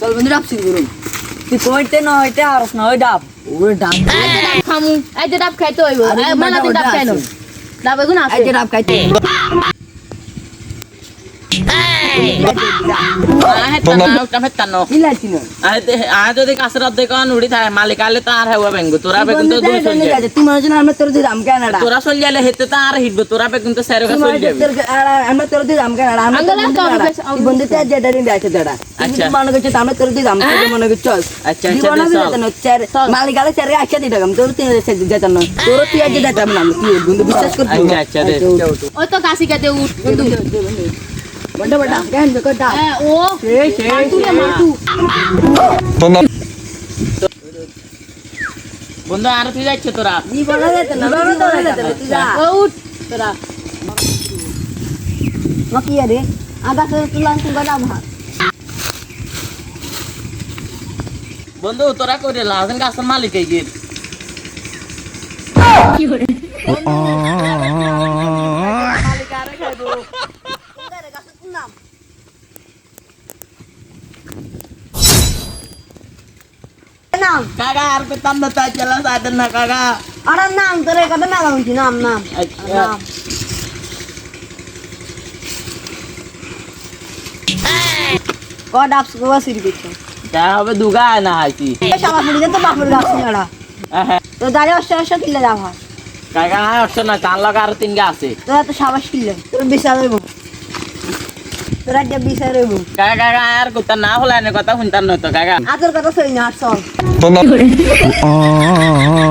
চল বন্ধু ডাব শুরু করুন তুই কইতে না হইতে আর না ওই ডাব। ওই ডাব। খামু। এই যে ডাব খাইতে হইব। দিন ডাব ওটা খাই আছে। ডাব এগুন আছে। এই যে ডাব খাইতে। যদি কাছের অর্ধেক উড়ি থাকে মালিক আলে তো আর হেবা বেঙ্গু তোরা বেগুন তো দুই চল যাবে মনে হচ্ছে আমরা তোর দিলাম কেনাডা তোরা চল যালে হেতে তো আর হিটবো তোরা বেগুন তো সেরকম চল যাবে আমরা তোর দিলাম কেনাডা আমরা বন্ধু তে আচ্ছা। মনে মনে আচ্ছা, আচ্ছা, আচ্ছা বিশ্বাস করছিস আচ্ছা আচ্ছা দে তো কাশি কাতে উঠ বন্ধু বড় বড় কেন বেকটা হ্যাঁ, ও সেই সেই মাটু রে মাটু বন্ধু আর তুই যাচ্ছে তোরা জীবনে যেতে না বাবা তো যেতে তুই যা ও উঠ তোরা কি আরে আগা তো তুলান তুই না ভাত বন্ধু তোরা করে লাজন গাছের মালিক এই গিয়ে নাম কাকা আর পেতাম না তাই চলা সাথে না কাকা আরে নাম তোরে কত না গাউছি নাম নাম ক ডাবস কো সিরি দিছ তা হবে দুগা না হাসি সাবা ফুড়ি তো বাপুর গাছ হ্যাঁ তো দাঁড়িয়ে অষ্ট অষ্ট কিলে যাবা কাকা হ্যাঁ না তার লগে আর তিন গা আছে তো সাবাস কিলে তোর বিচার হইব তোরা যে বিচার হইব কাকা কাকা আর কথা না হলে এনে কথা শুনতাম নয় তো কাকা। আতর কথা সই না আর চল Oh